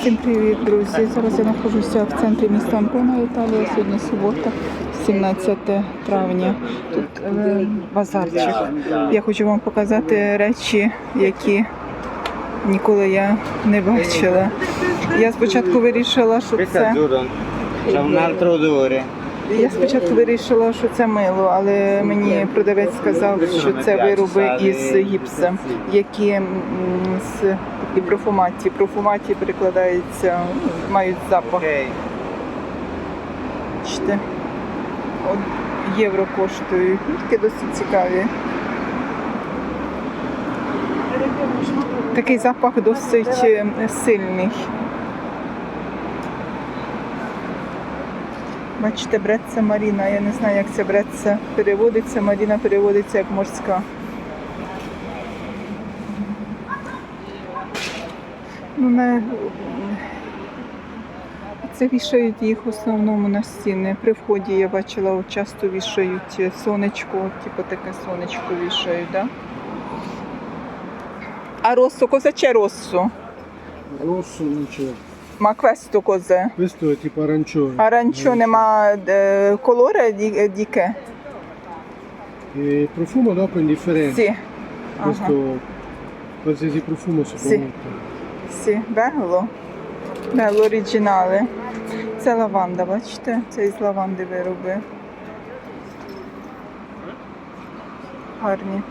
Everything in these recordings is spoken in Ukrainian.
Всім привіт, друзі! Зараз я знаходжуся в центрі міста Антона, Італія. Сьогодні субота, 17 травня. Тут е, базарчик. Я хочу вам показати речі, які ніколи я не бачила. Я спочатку вирішила, що це. Я спочатку вирішила, що це мило, але мені продавець сказав, що це вироби із гіпса, які з такі профуматі. Профуматі перекладаються, ну, мають запах. Бачите, от євро коштують. Такі досить цікаві. Такий запах досить е, сильний. Бачите, бреться Маріна. Я не знаю, як це бреться переводиться. Маріна переводиться як морська. Ну. Це вішають їх в основному на стіни. При вході я бачила, от часто вішають сонечко, типу таке сонечко вішають, да? А rosso cosa c'è rosso? Rosso non c'è. Ma questo cos'è? Questo è tipo arancione. Arancione, ma eh, colore di, di che? E il profumo dopo è indifferente. Sì. Questo Ага. qualsiasi profumo si può Sì. mettere. Sì, bello. Bello оригінали. Це лаванда, бачите? Це із лаванди вироби. Гарні.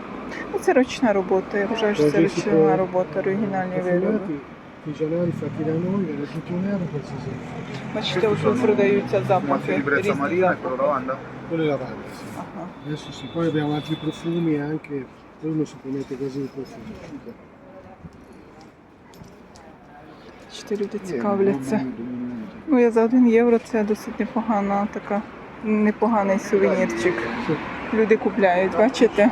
Ну, це ручна робота. Я вважаю, що це ручна робота, оригінальні вироби. Бачите, вже продаються запахи різні. Adesso sì, poi abbiamo altri profumi anche, poi uno si può mettere così il profumo. Бачите, люди цікавляться. Ну, я за один євро це досить непогана така, непоганий сувенірчик. Люди купляють, бачите?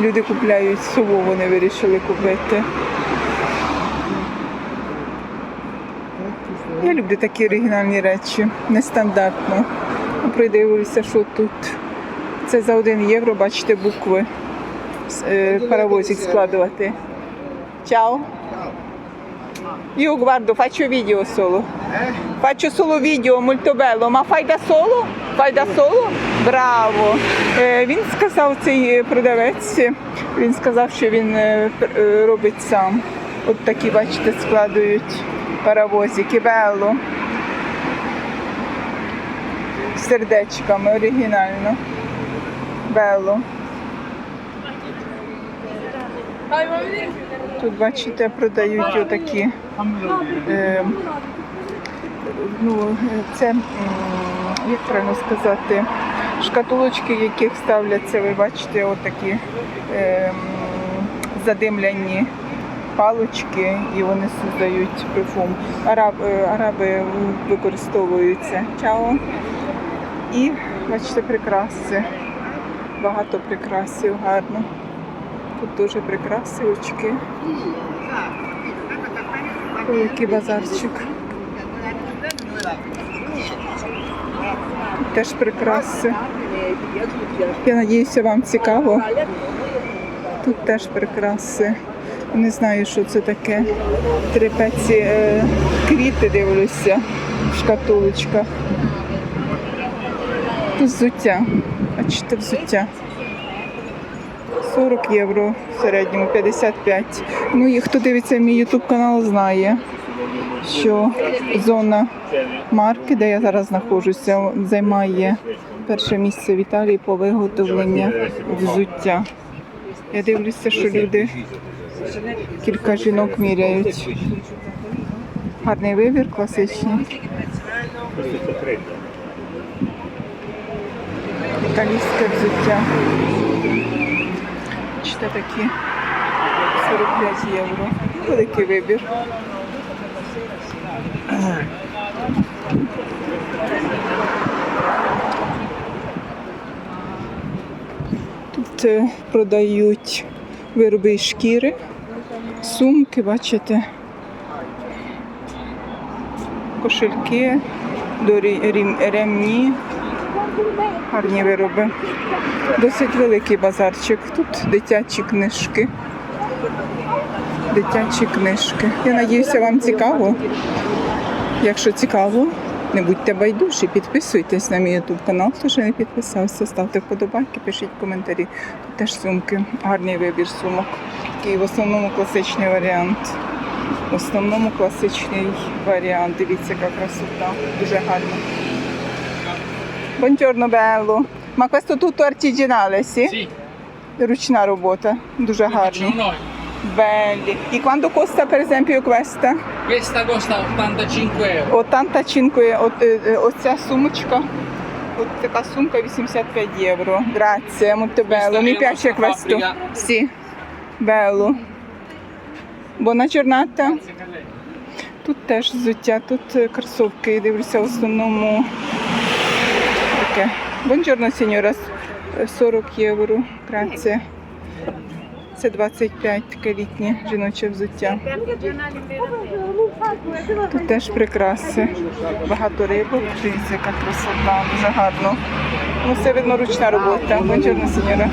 Люди купляють сову, вони вирішили купити. Я люблю такі оригінальні речі, нестандартно. Придивилися, що тут. Це за один євро, бачите, букви. Е, Паровозик складувати. Ciao. Io guardo, faccio video solo. Faccio solo video molto bello, ma fai da solo? Fai da solo? Браво! Е, Він сказав, цей продавець, він сказав, що він е, е, робить сам. От такі, бачите, складують паровозики, бело. Сердечками, оригінально. Бело. Тут, бачите, продають отакі. Е, ну, це, як правильно сказати, шкатулочки, в яких ставляться, ви бачите, отакі е, м, задимляні палочки, і вони создають парфум. Араб, е, араби використовуються чао. І бачите, прикраси. Багато прикрасів, гарно. Тут дуже прикраси, очки. Ой, який базарчик. Теж прикраси. Я надіюся, вам цікаво. Тут теж прикраси. Не знаю, що це таке. Трепеці е, квіти дивлюся в шкатулочках. Тут взуття. Бачите, взуття. 40 євро в середньому, 55. Ну і хто дивиться мій YouTube канал, знає, що зона марки, де я зараз знаходжуся, займає перше місце в Італії по виготовленню взуття. Я дивлюся, що люди кілька жінок міряють. Гарний вибір, класичний. Італійське взуття. Бачите, такі 45 євро. Великий вибір. Тут е, продають вироби із шкіри, сумки, бачите, кошельки, ремні, гарні вироби. Досить великий базарчик. Тут дитячі книжки. Дитячі книжки. Я надіюся, вам цікаво. Якщо цікаво, не будьте байдужі, підписуйтесь на мій YouTube канал, хто ще не підписався, ставте вподобайки, пишіть коментарі. Тут теж сумки, гарний вибір сумок. Такий в основному класичний варіант. В основному класичний варіант. Дивіться, яка красота. Дуже гарно. Buongiorno bello. Ma questo tutto artigianale, sì? Sì, Ручна робота. Дуже facciamo noi. Belli. E quanto costa per esempio questa? Questa costa 85 euro. 85, от, е, е, оця сумочка. От така сумка 85 євро. Grazie, molto bello. Mi piace questo. Sì, bello. Buona giornata. Тут теж взуття, тут е, кросовки, дивлюся в основному таке. Signora. Е, 40 євро. Grazie. Це 25 таке літнє жіноче взуття. Тут теж прикраси. Багато рибок. Дивіться, яка красота, дуже гарно. Ну, все видно ручна робота. Buongiorno, signora.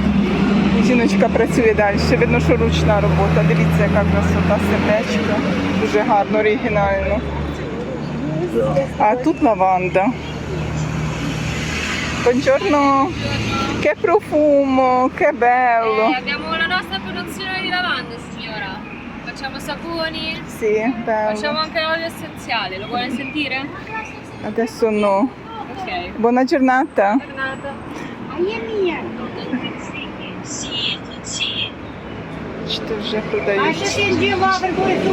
Жіночка працює далі. Видно, що ручна робота. Дивіться, яка красота, сердечко. Дуже гарно, оригінально. А тут лаванда. Buongiorno. Che profumo, che bello. Eh, abbiamo la nostra produzione di lavande, signora. Facciamo saponi, Sì, bello. facciamo anche l'olio essenziale. Lo vuole sentire? Adesso no. Ok. Buona giornata. Giornata. Бачите, вже продають. Attendiamo per questo,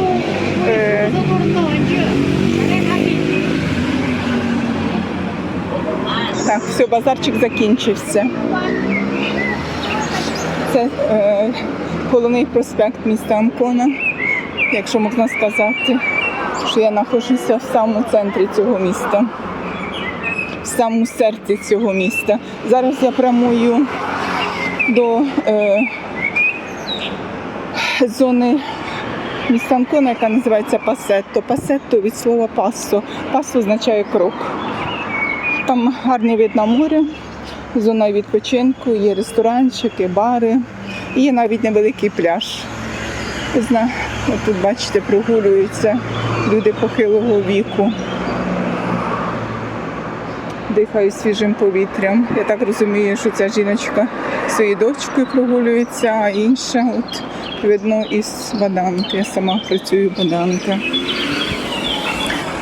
Eh. questo Так, все, базарчик закінчився. Це е, головний проспект міста Анкона, якщо можна сказати, що я знаходжуся в самому центрі цього міста, в самому серці цього міста. Зараз я прямую до е, зони міста Анкона, яка називається Пасетто. Пасетто від слова пассо. Пассо означає крок. Там гарний вид на море, зона відпочинку, є ресторанчики, бари, і є навіть невеликий пляж. Зна, тут бачите, прогулюються люди похилого віку. Дихають свіжим повітрям. Я так розумію, що ця жіночка своєю дочкою прогулюється, а інша от видно із Баданки. Я сама працюю в.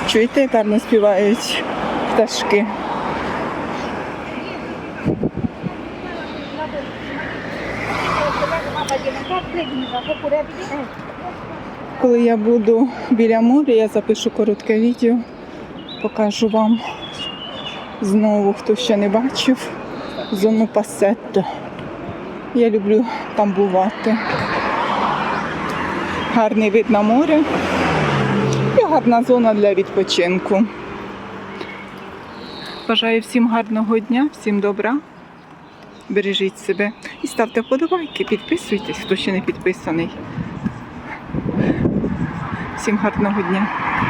Чуєте, як гарно співають пташки. Коли я буду біля моря, я запишу коротке відео, покажу вам знову, хто ще не бачив, зону Пасетто. Я люблю там бувати. Гарний вид на море і гарна зона для відпочинку. Бажаю всім гарного дня, всім добра. Бережіть себе і ставте вподобайки, підписуйтесь, хто ще не підписаний. Всім гарного дня.